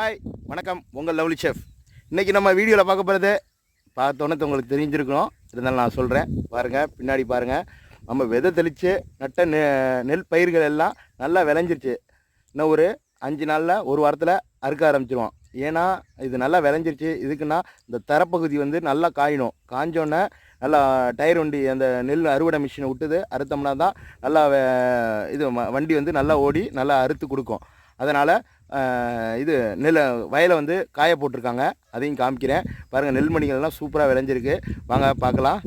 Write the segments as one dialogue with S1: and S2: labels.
S1: Hi வணக்கம். உங்கள் lovely chef இன்றைக்கி நம்ம வீடியோவில் பார்க்க போகிறது பார்த்தோன்னே உங்களுக்கு தெரிஞ்சிருக்கணும். இருந்தாலும் நான் சொல்கிறேன் பாருங்கள் பின்னாடி பாருங்கள் நம்ம விதை தெளித்து நட்ட நெ நெல் பயிர்கள் எல்லாம் நல்லா விளைஞ்சிருச்சு. இன்னும் ஒரு அஞ்சு நாளில் ஒரு வாரத்தில் அறுக்க ஆரம்பிச்சிருவோம். ஏன்னா இது நல்லா விளைஞ்சிருச்சு. இதுக்குன்னா இந்த தரப்பகுதி வந்து நல்லா காயணும். காஞ்சோன்னே நல்லா டயர் வண்டி அந்த நெல் அறுவடை மிஷினை விட்டுது. அறுத்தோம்னா தான் நல்லா இது வண்டி வந்து நல்லா ஓடி நல்லா அறுத்து கொடுக்கும். அதனால் இது நெல் வயலை வந்து காய போட்டிருக்காங்க. அதையும் காமிக்கிறேன். பாருங்கள் நெல்மணிகள்லாம் சூப்பராக விளைஞ்சிருக்கு. வாங்க பார்க்கலாம்.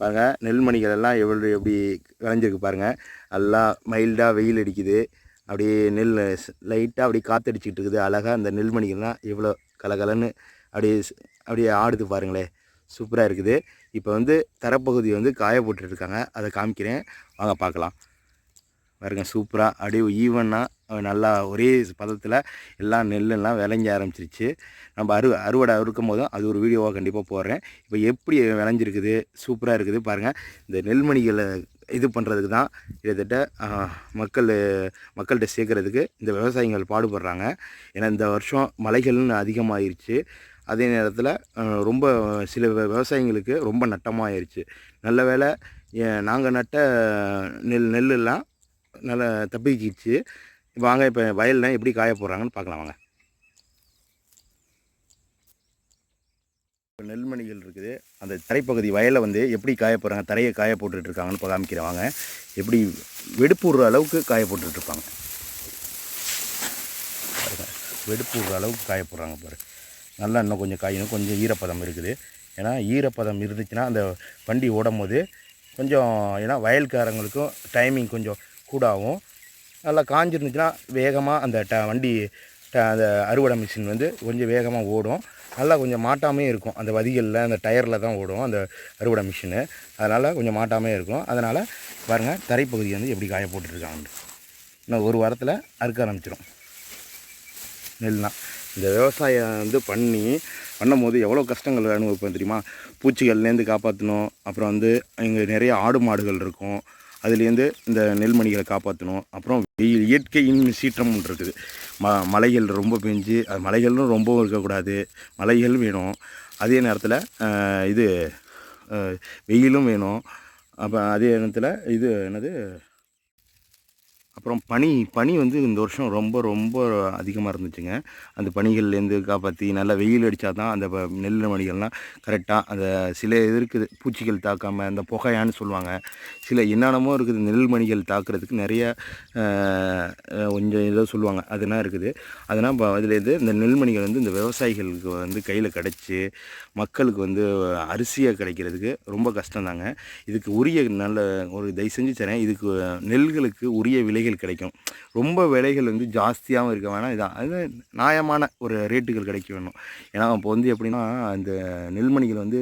S1: பாருங்கள் நெல்மணிகள் எல்லாம் எவ்வளோ எப்படி விளைஞ்சிருக்கு பாருங்கள் நல்லா மைல்டாக வெயில் அடிக்குது. அப்படியே நெல் லைட்டாக அப்படியே காற்றடிச்சிக்கிட்டு இருக்குது. அழகாக அந்த நெல்மணிகள்லாம் எவ்வளோ கலகலன்னு அப்படியே அப்படியே ஆடுது பாருங்களேன் சூப்பராக இருக்குது. இப்போ வந்து தரப்பகுதி வந்து காய போட்டுருக்காங்க இருக்காங்க. அதை காமிக்கிறேன். வாங்க பார்க்கலாம். பாருங்கள் சூப்பராக அப்படியே ஈவனாக நல்லா ஒரே பதத்தில் எல்லாம் நெல்லெல்லாம் விளைஞ்ச ஆரம்பிச்சிருச்சு. நம்ம அறு அறுவடை அறுக்கும் போதும் அது ஒரு வீடியோவாக கண்டிப்பாக போடுறேன். இப்போ எப்படி விளைஞ்சிருக்குது? சூப்பராக இருக்குது. பாருங்கள் இந்த நெல்மணிகளை இது பண்ணுறதுக்கு தான் கிட்டத்தட்ட மக்கள் மக்கள்கிட்ட சேர்க்குறதுக்கு இந்த விவசாயிகள் பாடுபடுறாங்க. ஏன்னா இந்த வருஷம் மலைகள்னு அதிகமாகிருச்சு அதே நேரத்தில் ரொம்ப சில விவசாயிங்களுக்கு ரொம்ப நட்டமாயிருச்சு. நல்ல வேளை நாங்கள் நட்ட நெல் நெல்லெல்லாம் நல்லா தப்பிக்கிச்சு. வாங்க இப்போ வயலில் எப்படி காய போடுறாங்கன்னு பார்க்கலாம் வாங்க. இப்போ நெல்மணிகள் இருக்குது. அந்த தரைப்பகுதி வயலை வந்து எப்படி காய போடுறாங்க தரையை காய போட்டுட்ருக்காங்கன்னு காமிக்கிறேன் வாங்க. எப்படி வெடுப்புடுற அளவுக்கு காய போட்டுட்ருப்பாங்க. வெடுப்புடுற விடுற அளவுக்கு காய போடுறாங்க பாரு. நல்லா இன்னும் கொஞ்சம் காயணும் கொஞ்சம் ஈரப்பதம் இருக்குது. ஏன்னா ஈரப்பதம் இருந்துச்சுன்னா அந்த வண்டி ஓடும் போது கொஞ்சம் ஏன்னா வயல்காரங்களுக்கும் டைமிங் கொஞ்சம் கூடாகும் நல்லா காஞ்சிருந்துச்சுன்னா வேகமாக அந்த ட வண்டி ட அந்த அறுவடை மிஷின் வந்து கொஞ்சம் வேகமாக ஓடும். நல்லா கொஞ்சம் மாட்டாமே இருக்கும். அந்த வதிகளில் அந்த டயரில் தான் ஓடும் அந்த அறுவடை மிஷினு. அதனால் கொஞ்சம் மாட்டாமே இருக்கும். அதனால் பாருங்கள் தரைப்பகுதி வந்து எப்படி காய போட்டுருக்காங்க இன்னும் ஒரு வாரத்தில் அறுக்க ஆரம்பிச்சிடும் நெல்லாம் இந்த விவசாயம் வந்து பண்ணி பண்ணும்போது எவ்வளோ கஷ்டங்கள் அனுபவிப்போம் தெரியுமா? பூச்சிகள்லேருந்து காப்பாற்றணும் அப்புறம் வந்து இங்கே நிறைய ஆடு மாடுகள் இருக்கும். அதுலேருந்து இந்த நெல்மணிகளை காப்பாற்றணும் அப்புறம் வெயில் இயற்கையின் சீற்றம் ஒன்று இருக்குது. ம மலைகள் ரொம்ப பெஞ்சு அது மலைகளும் ரொம்பவும் இருக்கக்கூடாது. மலைகள் வேணும். அதே நேரத்தில் இது வெயிலும் வேணும். அப்போ அதே நேரத்தில் இது என்னது? அப்புறம் பனி பனி வந்து இந்த வருஷம் ரொம்ப ரொம்ப அதிகமாக இருந்துச்சுங்க. அந்த பனிகள்லேருந்து காப்பாற்றி நல்லா வெயில் அடித்தா தான் அந்த ப- நெல் மணிகள்லாம் கரெக்டாக அந்த சில இது இருக்குது. பூச்சிகள் தாக்காமல் அந்த புகையான்னு சொல்லுவாங்க. சில என்னென்னமோ இருக்குது. நெல் மணிகள் தாக்குறதுக்கு நிறைய கொஞ்சம் ஏதோ சொல்லுவாங்க. அதெல்லாம் இருக்குது. அதெல்லாம் இப்போ அதுலேருந்து இந்த நெல்மணிகள் வந்து இந்த விவசாயிகளுக்கு வந்து கையில் கிடச்சி மக்களுக்கு வந்து அரிசியாக கிடைக்கிறதுக்கு ரொம்ப கஷ்டம்தாங்க இதுக்கு உரிய நல்ல ஒரு தயவு செஞ்சு தரேன். இதுக்கு நெல்களுக்கு உரிய விலை விலைகள் கிடைக்கும். ரொம்ப விலைகள் வந்து ஜாஸ்தியாகவும் இருக்க வேணாம். இதான். அது நியாயமான ஒரு ரேட்டுகள் கிடைக்க வேணும். ஏன்னா இப்போ வந்து எப்படின்னா அந்த நெல்மணிகள் வந்து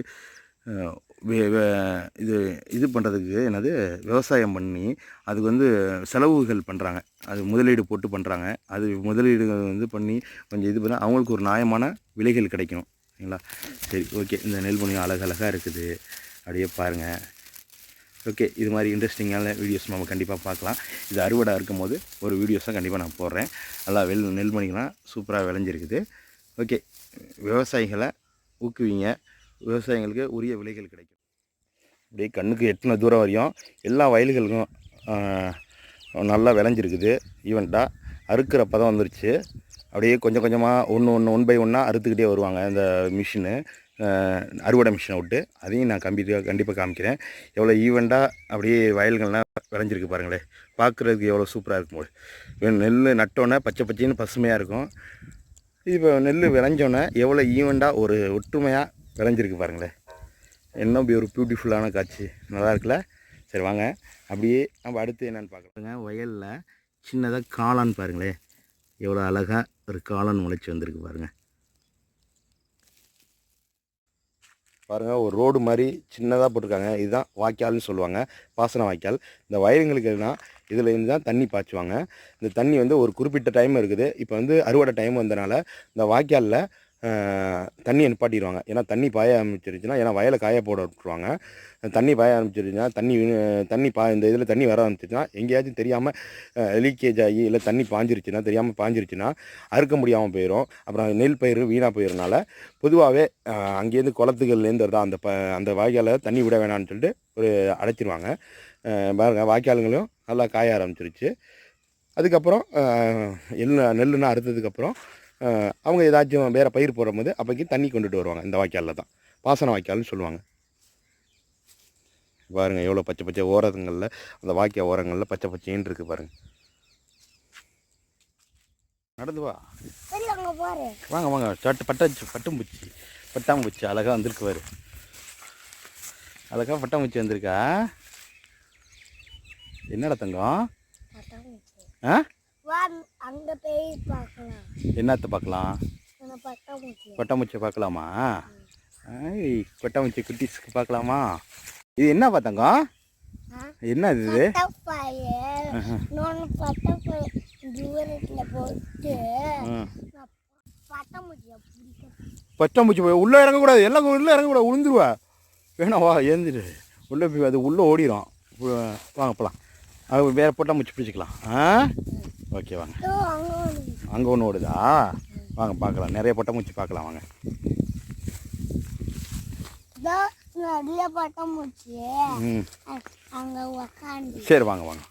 S1: இது இது பண்ணுறதுக்கு என்னது விவசாயம் பண்ணி அதுக்கு வந்து செலவுகள் பண்ணுறாங்க அது முதலீடு போட்டு பண்ணுறாங்க அது முதலீடு வந்து பண்ணி கொஞ்சம் இது பண்ணால் அவங்களுக்கு ஒரு நியாயமான விலைகள் கிடைக்கணும். சரிங்களா சரி ஓகே. இந்த நெல்மணி அழகழகாக இருக்குது. அப்படியே பாருங்கள் ஓகே இது மாதிரி இன்ட்ரெஸ்டிங்கான வீடியோஸ் நம்ம கண்டிப்பாக பார்க்கலாம். இது அறுவடை இருக்கும் போது ஒரு வீடியோஸாக கண்டிப்பாக நான் போடுறேன். நல்லா வெள் நெல்மணிகள்லாம் சூப்பராக விளைஞ்சிருக்குது. ஓகே விவசாயிகளை ஊக்குவிங்க. விவசாயிகளுக்கு உரிய விலைகள் கிடைக்கும். அப்படியே கண்ணுக்கு எட்டின தூரம் வரையும் எல்லா வயல்களுக்கும் நல்லா விளைஞ்சிருக்குது. ஈவெண்ட்டாக அறுக்கிற பதம் வந்துருச்சு. அப்படியே கொஞ்சம் கொஞ்சமாக ஒன்று ஒன்று ஒன் பை ஒன்னாக அறுத்துக்கிட்டே வருவாங்க. இந்த மிஷினு அறுவடை மிஷினை விட்டு அதையும் நான் கம்பி கண்டிப்பாக காமிக்கிறேன். எவ்வளோ ஈவெண்ட்டாக அப்படியே வயல்கள்லாம் விளைஞ்சிருக்கு பாருங்களேன் பார்க்குறதுக்கு எவ்வளோ சூப்பராக இருக்கும் போது நெல் நட்டோன்னே பச்சை பச்சைன்னு பசுமையாக இருக்கும். இப்போ நெல் விளைஞ்சோன்னே எவ்வளோ ஈவெண்ட்டாக ஒரு ஒற்றுமையாக விளைஞ்சிருக்கு பாருங்களேன் என்ன இப்படி ஒரு பியூட்டிஃபுல்லான காட்சி. நல்லா இருக்குல்ல? சரி வாங்க. அப்படியே நம்ம அடுத்து என்னென்னு பார்க்குறோங்க வயலில் சின்னதாக காளான் பாருங்களேன் எவ்வளோ அழகாக ஒரு காளான் முளைச்சி வந்திருக்கு பாருங்கள் பாருங்கள் ஒரு ரோடு மாதிரி சின்னதாக போட்டிருக்காங்க. இதுதான் வாய்க்கால்னு சொல்லுவாங்க. பாசன வாய்க்கால். இந்த வயலுங்களுக்கு எல்லாம் இதில் இருந்து தான் தண்ணி பாய்ச்சுவாங்க. இந்த தண்ணி வந்து ஒரு குறிப்பிட்ட டைம் இருக்குது. இப்போ வந்து அறுவடை டைம் வந்தனால இந்த வாய்க்காலில் தண்ணியை நிப்பாட்டிடுவாங்க. ஏன்னா தண்ணி பாய ஆரம்பிச்சிருச்சுன்னா ஏன்னா வயலை காய போட விட்டுருவாங்க. தண்ணி பாய ஆரம்பிச்சிருச்சுன்னா தண்ணி தண்ணி பா இந்த இதில் தண்ணி வர ஆரம்பிச்சிச்சுன்னா எங்கேயாச்சும் தெரியாமல் லீக்கேஜ் ஆகி இல்லை தண்ணி பாஞ்சிருச்சுன்னா தெரியாமல் பாஞ்சிருச்சுன்னா அறுக்க முடியாமல் போயிடும் அப்புறம் நெல் பயிர் வீணாக போயிடுறனால பொதுவாகவே அங்கேருந்து குளத்துகள்லேருந்து வருதா அந்த ப அந்த வாய்க்காலில் தண்ணி விட வேணாம்னு சொல்லிட்டு ஒரு அடைச்சிருவாங்க. பாருங்கள் பாருங்க நல்லா காய ஆரம்பிச்சிருச்சு. அதுக்கப்புறம் எல் நெல்லுன்னா அறுத்ததுக்கப்புறம் அவங்க ஏதாச்சும் வேறு பயிர் போடும்போது அப்போக்கி தண்ணி கொண்டுட்டு வருவாங்க. இந்த வாய்க்காலில் தான். பாசன வாய்க்கால்னு சொல்லுவாங்க. பாருங்கள் எவ்வளோ பச்சை பச்சை ஓரங்களில் அந்த வாய்க்கால் ஓரங்களில் பச்சை பச்சைன்னு இருக்குது பாருங்கள் நடந்து வா. வாங்க வாங்க. சட்டு பட்டாச்சு பட்டும்பூச்சி. பட்டாம்பூச்சி அழகாக வந்திருக்கு பாரு. அழகாக பட்டாம்பூச்சி வந்திருக்கா. என்னடா தங்கம்? ஆ?
S2: அங்க போய் பார்க்கலாம்.
S1: என்னத்தை பார்க்கலாம்? பட்டாம்பூச்சியை. பார்க்கலாமா? ஐய் பட்டாம்பூச்சி குட்டீஸ்க்கு பார்க்கலாமா? இது என்ன பார்த்தங்க? என்ன இது? பட்டாம்பூச்சி போய் உள்ளே இறங்கக்கூடாது. எல்லாம் உள்ளே இறங்கக்கூடாது. விழுந்துருவா வேணாம் வா எழுந்துரு உள்ளே போய் அது உள்ளே ஓடிடும் வாங்க போகலாம் அது வேறு பட்டாம்பூச்சி பிடிச்சிக்கலாம். ஆ? ஓகே வாங்க.
S2: அங்க
S1: ஒன்று ஓடுதா? வாங்க பார்க்கலாம். நிறைய பட்டாம்பூச்சி பார்க்கலாம் வாங்க.
S2: நிறைய பட்டாம்பூச்சி அங்க உக்காந்து.
S1: சரி வாங்க வாங்க.